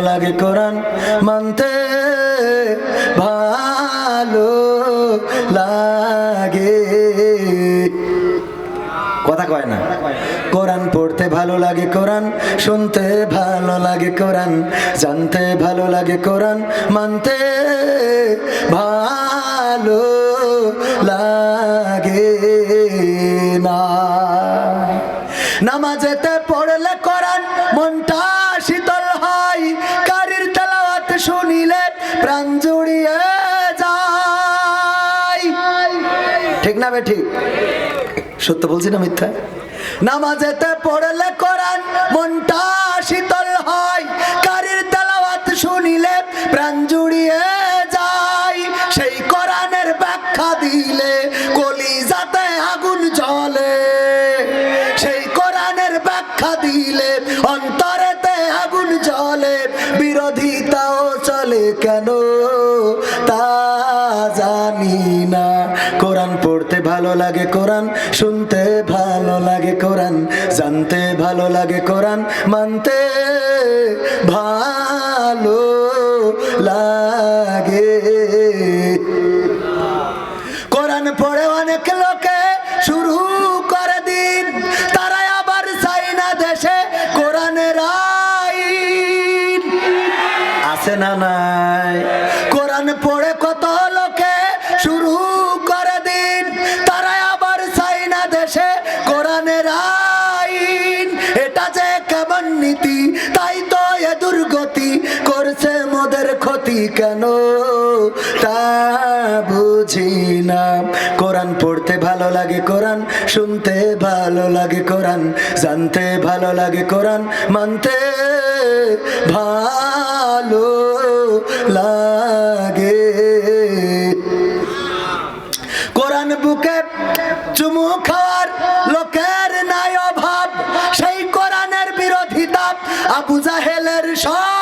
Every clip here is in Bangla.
লাগে কোরআন মানতে ভালো লাগে। কথা কয় না? কোরআন পড়তে ভালো লাগে কোরআন, শুনতে ভালো লাগে কোরআন, জানতে ভালো লাগে কোরআন, মানতে ভালো লাগে না। নামাজেতে পড়লে কোরআন মনটা না বেঠি? সত্য বলছি না মিথ্যা? নামাজেতে পড়লে করান মনটা শীতল না। কোরআন পড়তে ভালো লাগে কোরআন, শুনতে ভালো লাগে কোরআন, জানতে ভালো লাগে কোরআন, মানতে ভালো লাগে। কোরআন পড়ে অনেক লোকে শুরু করে দিন, তারা আবার চাই না দেশে কোরআনের আছে না নাই? তা বুঝি না। কোরআন পড়তে ভালো লাগে কোরআন, শুনতে ভালো লাগে কোরআন, জানতে ভালো লাগে কোরআন, মানতে ভালো লাগে। কোরআন বুকে চুমু খাওয়ার লোকের নাই অভাব, সেই কোরআনের বিরোধিতা আবু জাহেলের স্বভাব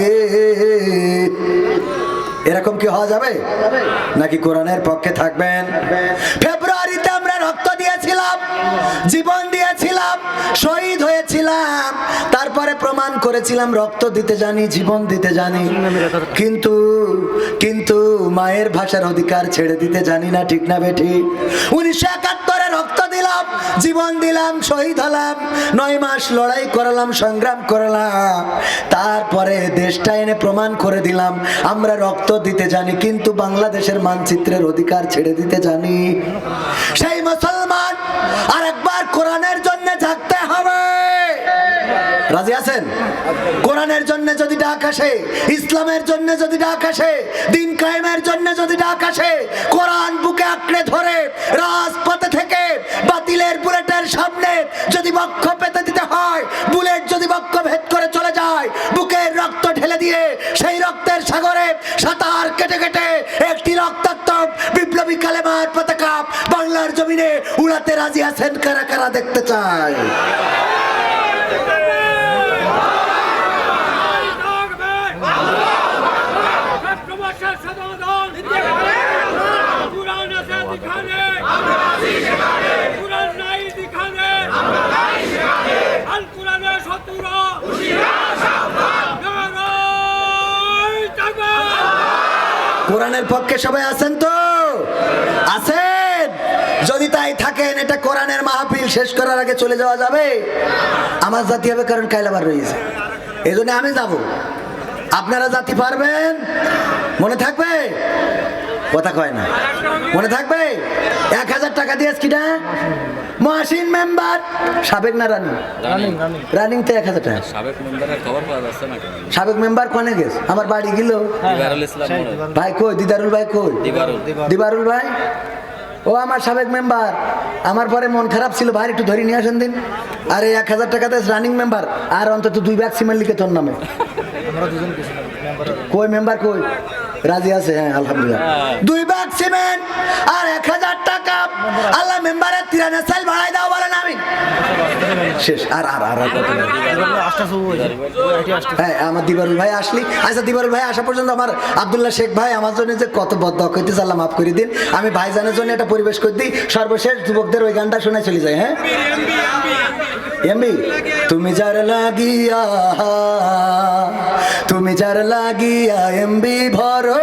লাগে। এরকম কি হওয়া যাবে? নাকি কোরআনের পক্ষে থাকবেন? ফেব্রুয়ারিতে আমরা রক্ত দিয়েছিলাম, জীবন দিয়েছিলাম, শহীদ হয়েছিলাম, তারপরে প্রমাণ করেছিলাম, রক্ত দিতে জানি, জীবন দিতে জানি। কিন্তু কিন্তু মায়ের ভাষার অধিকার ছেড়ে দিতে জানি না, ঠিক না বেঠি? উনিশশো জীবন দিলাম, শহীদ হলাম, নয় মাস লড়াই করালাম, সংগ্রাম করালাম। তারপরে দেশটা এনে প্রমাণ করে দিলাম, আমরা রক্ত দিতে জানি, কিন্তু বাংলাদেশের মানচিত্রের অধিকার ছেড়ে দিতে জানি। সেই মুসলমান আর একবার কোরআনের আছেন? কোরআনের জন্য যদি ডাক আসে, ইসলামের জন্য যদি ডাক আসে, দিন কায়েমের জন্য যদি ডাক আসে, কোরআন বুকে আঁকড়ে ধরে রাজপথে থেকে বাতিলের বুলেটের সামনে যদি বক্ষ পেতে দিতে হয়, বুলেট যদি বক্ষ ভেদ করে চলে যায়, বুকের রক্ত ঢেলে দিয়ে সেই রক্তের সাগরে সাঁতার কেটে কেটে একটি রক্তাক্ত বিপ্লবী কালেমার পতাকা বাংলার জমিনে উড়াতে রাজি আছেন কারা কারা দেখতে চায়? কোরআনের পক্ষে সবাই আছেন তো? আছেন? যদি তাই থাকেন এটা কোরআনের মাহফিল শেষ করার আগে চলে যাওয়া যাবে। আমার জাতি হবে কারণ কাইলাবার রয়েছে। এই জন্য আমি যাব। আপনারা জাতি পারবেন? মনে থাকবে? কথা কয় না। মনে থাকবে? এক হাজার টাকা দিয়ে কিনা মহাসিন মেম্বার সাবেক না রানিং? রানিং তো এক হাজার টাকা। সাবেক মেম্বারের খবর পাওয়া যাচ্ছে না সাবেক মেম্বার কনে গেছে? আমার বাড়ি গেল। ইসলাম মোড়ল। ভাই কই? দিদারুল ভাই কই? দিবারুল। ভাই? ও আমার সাবেক মেম্বার। আমার পরে মন খারাপ ছিল ভাই একটু ধরে নিয়ে আসেন দিন। আরে এক হাজার টাকাতে রানিং মেম্বার আর অন্তত দুই ব্যাগ সিমেন্ট লিখে তোর নামে। কই মেম্বার কই? রাজি আছে হ্যাঁ আলহামদুলিল্লাহ দুইবার সিমেন্ট আর এক হাজার টাকা। আল্লাহ মেম্বারের তিরানের সাইল ভাড়াই দাও বলেন আমি শেষ আর আর আর আর কত নেই। হ্যাঁ আমার দিবারুল ভাই আসলি। আচ্ছা দিবারুল ভাই আসা পর্যন্ত আমার আব্দুল্লাহ শেখ ভাই আমার জন্য যে কত মাফ করে দিন। আমি ভাইজানের জন্য একটা পরিবেশ করে দিই। সর্বশেষ যুবকদের ওই গানটা শুনে চলে যায় হ্যাঁ? এমবি তুমি যার লাগিয়া তুমি যার লাগিয়া এমবি ভরো।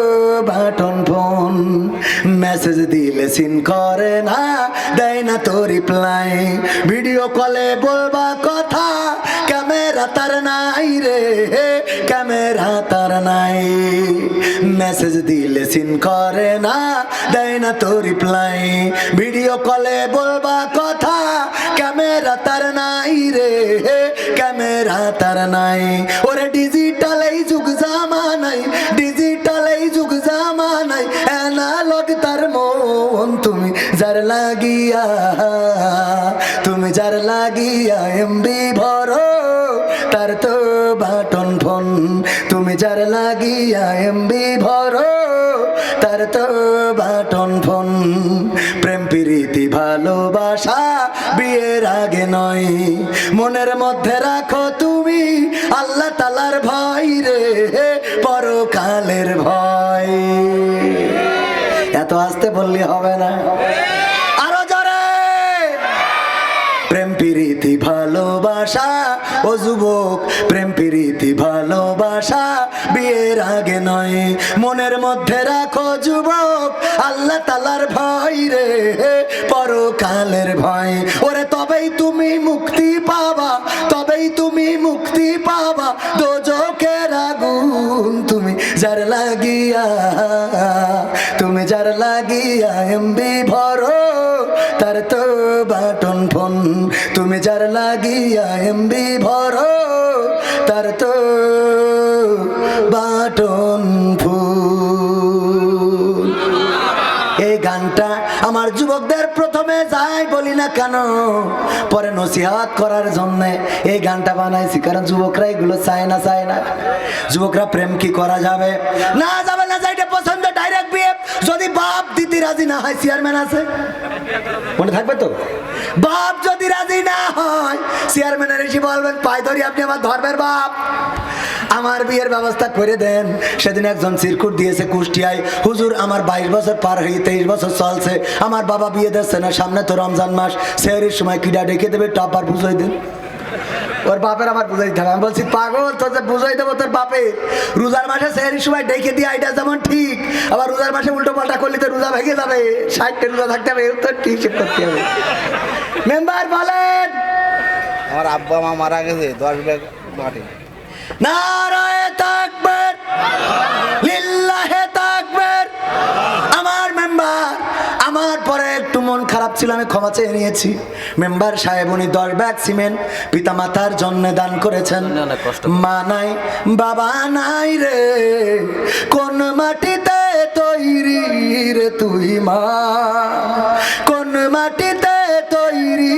মেসেজ দিলে সিন করে না, দেয় না তো রিপ্লাই ভিডিও কলে বলবা কথা ক্যামেরা তার নাই রে ক্যামেরা তার নাই। মেসেজ দিলে সিন করে না, দেয় না তো রিপ্লাই ভিডিও কলে বলবা কথা ক্যামেরা তার নাই রে ক্যামেরা তার নাই। ওরে ডিজিটাল তুমি যার লাগিয়া এমবি ভরো, তার তো বাটন ফোন। তুমি যার লাগিয়া এমবি ভরো, তার তো বাটন ফোন। প্রেম, প্রীতি, ভালোবাসা বিয়ের আগে নয়, মনের মধ্যে রাখো প্রীতি ভালোবাসা, ও যুবক, প্রেম প্রীতি ভালোবাসা, বিয়ের আগে নয়। মনের মধ্যে রাখো যুবক, আল্লাহ তালার ভয় রে, পরকালের ভয়। ওরে, তবেই তুমি মুক্তি পাবা, তবেই তুমি মুক্তি পাবা। দোজকের আগুন তুমি যার লাগিয়া, তুমি যার লাগিয়া, এমবি লাগিয়া এমবি ভরো, তার তো বাটন এই গানটা আমার যুবকদের প্রথমে যাই বলি না কেন, পরে নসিহাত করার জন্য এই গানটা বানাইছি, কারণ যুবকরা এগুলো চায় না চায় না। যুবকরা প্রেম কি করা যাবে? না যাবে না যাইটা পছন্দ ডাইরেক্ট বিয়ে যদি বাপ দিদি রাজি না হয় চেয়ারম্যান আছে? মনে থাকবে তো? বাপ যদি রাজি না হয় চেয়ারম্যানের এসে বলবেন, পাই ধরি আপনি আমার ধর্মের বাপ। আমার বিয়ের ব্যবস্থা করে দেন। সেদিন একজন সিরকুট দিয়েছে কুষ্টিয়ায়, হুজুর, আমার বাইশ বছর পার হয়ে তেইশ বছর চলছে। আমার বাবা বিয়ে দিচ্ছে না, সামনে তো রমজান মাস। সেহরির সময় কিডা ডেকে দেবে টপার বুঝাই দেন। ওর বাপের আমার বুঝাই হবে। আমি বলছি পাগল তো যে বুঝাই দেবো তোর বাপে রোজার মাসে সেহরির সময় ডেকে দিয়ে এটা যেমন ঠিক আবার রোজার মাসে উল্টো পাল্টা করলে তো রোজা ভেঙে যাবে ষাটটা রোজা থাকতে হবে তো ঠিক করতে হবে। মেম্বার বলেন আমার আব্বা মা মারা গেছে দশ ব্যাগ মাটি। নারায় তাকবীর লিল্লাহে তাকবীর আমার পরে একটু মন খারাপ ছিল আমি ক্ষমা চেয়ে নিয়েছি। মেম্বার সাহেব উনি দশ ব্যাগ সিমেন্ট পিতা মাতার জন্য দান করেছেন। মা নাই বাবা নাই রে কোন মাটিতে তৈরি রে তুই মা? কোন মাটিতে তৈরি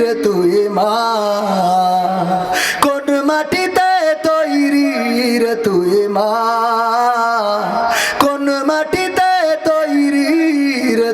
রে তুই মা?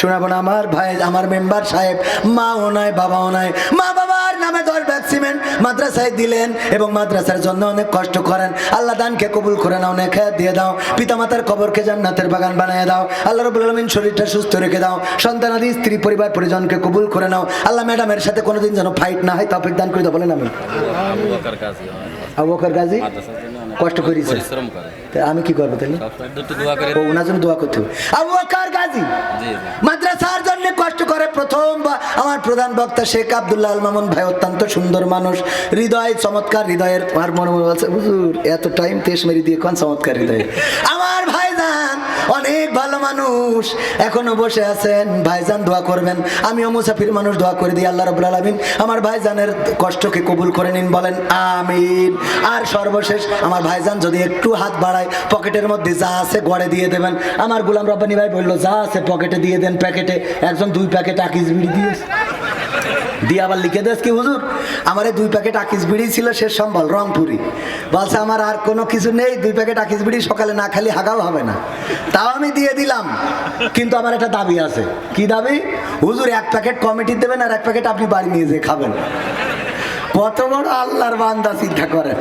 শোনাবো না আমার ভাই আমার মেম্বার সাহেব মাও নাই বাবাও নাই। মা বাবার নামে দশ ব্যাগ সিমেন্ট মাদ্রাসায় দিলেন এবং মাদ্রাসার জন্য অনেক কষ্ট করেন। আল্লাহ দানকে কবুল করে নাও নেখে দিয়ে দাও। পিতামাতার কবরকে জান্নাতের বাগান বানিয়ে দাও। আল্লাহ রবুল আলমিন শরীরটা সুস্থ রেখে দাও। সন্তানাদি স্ত্রী পরিবার পরিজনকে কবুল করে নাও। আল্লাহ ম্যাডামের সাথে কোনোদিন যেন ফাইট না হয় তফিক দান করে দাও বলেন আমি আবু বকর গাজী কষ্ট করেছে পরিশ্রম করে। আমি কি করব তাহলে? ওনার জন্য দোয়া করতে হবে। আবু গাজী মাদ্রাসার জন্য কষ্ট করে প্রথম বা- আমার প্রধান বক্তা শেখ আবদুল্লাহ আল মামুন ভাই অত্যন্ত সুন্দর মানুষ। হৃদয় চমৎকার হৃদয়ের আর মনে মনে বলছে এত টাইম তেস মেরি দিয়ে কোন চমৎকার হৃদয়। আমার ভাইজান অনেক ভালো মানুষ এখনও বসে আছেন। ভাইজান দোয়া করবেন। আমিও মুসাফির মানুষ দোয়া করে দিই, আল্লাহ রবুল আলমিন। আমার ভাইজানের কষ্টকে কবুল করে নিন, বলেন আমিন। আর সর্বশেষ, আমার ভাইজান যদি একটু হাত বাড়ায়, পকেটের মধ্যে যা আছে গড়ে দিয়ে দেবেন। আমার গুলাম রব্বানি ভাই বলল, যা আছে পকেটে দিয়ে দেন, প্যাকেটে। একজন দুই প্যাকেট আকিস বিড়ি দিয়ে দিয়ে আবার লিখে দেস কি, হুজুর? আমার এই দুই প্যাকেট আকিস বিড়ি ছিল শেষ সম্বল, রংপুরি। বলছে, আমার আর কোনো কিছু নেই, দুই প্যাকেট আকিস বিড়ি, সকালে না খালি হাগাও হবে না। তাও আমি দিয়ে দিলাম, কিন্তু আমার একটা দাবি আছে। কি দাবি? হুজুর, এক প্যাকেট কমিটি দেবেন আর এক প্যাকেট আপনি বাড়ি নিয়ে যেয়ে খাবেন। কত বড় আল্লাহর বান্দা চিন্তা করেন।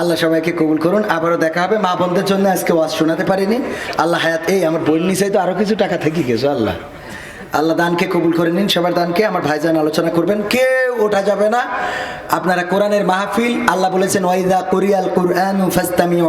আল্লাহ সবাইকে কবুল করুন। আবারও দেখা হবে। মা বোনদের জন্য আজকে ওয়াজ শোনাতে পারিনি। আল্লাহ হায়াত, এই আমার বোন নিচাই তো আরও কিছু টাকা থেকে গেছো, আল্লাহ। আল্লাহ দানকে কবুল করে নিন, সবার দানকে। আমার ভাইজান আলোচনা করবেন, কেউ ওঠা যাবে না। আপনারা কোরআনের মাহফিল, আল্লাহ বলেছেন, ওয়াইদা কোরিয়াল কোরআন ফাস্তামি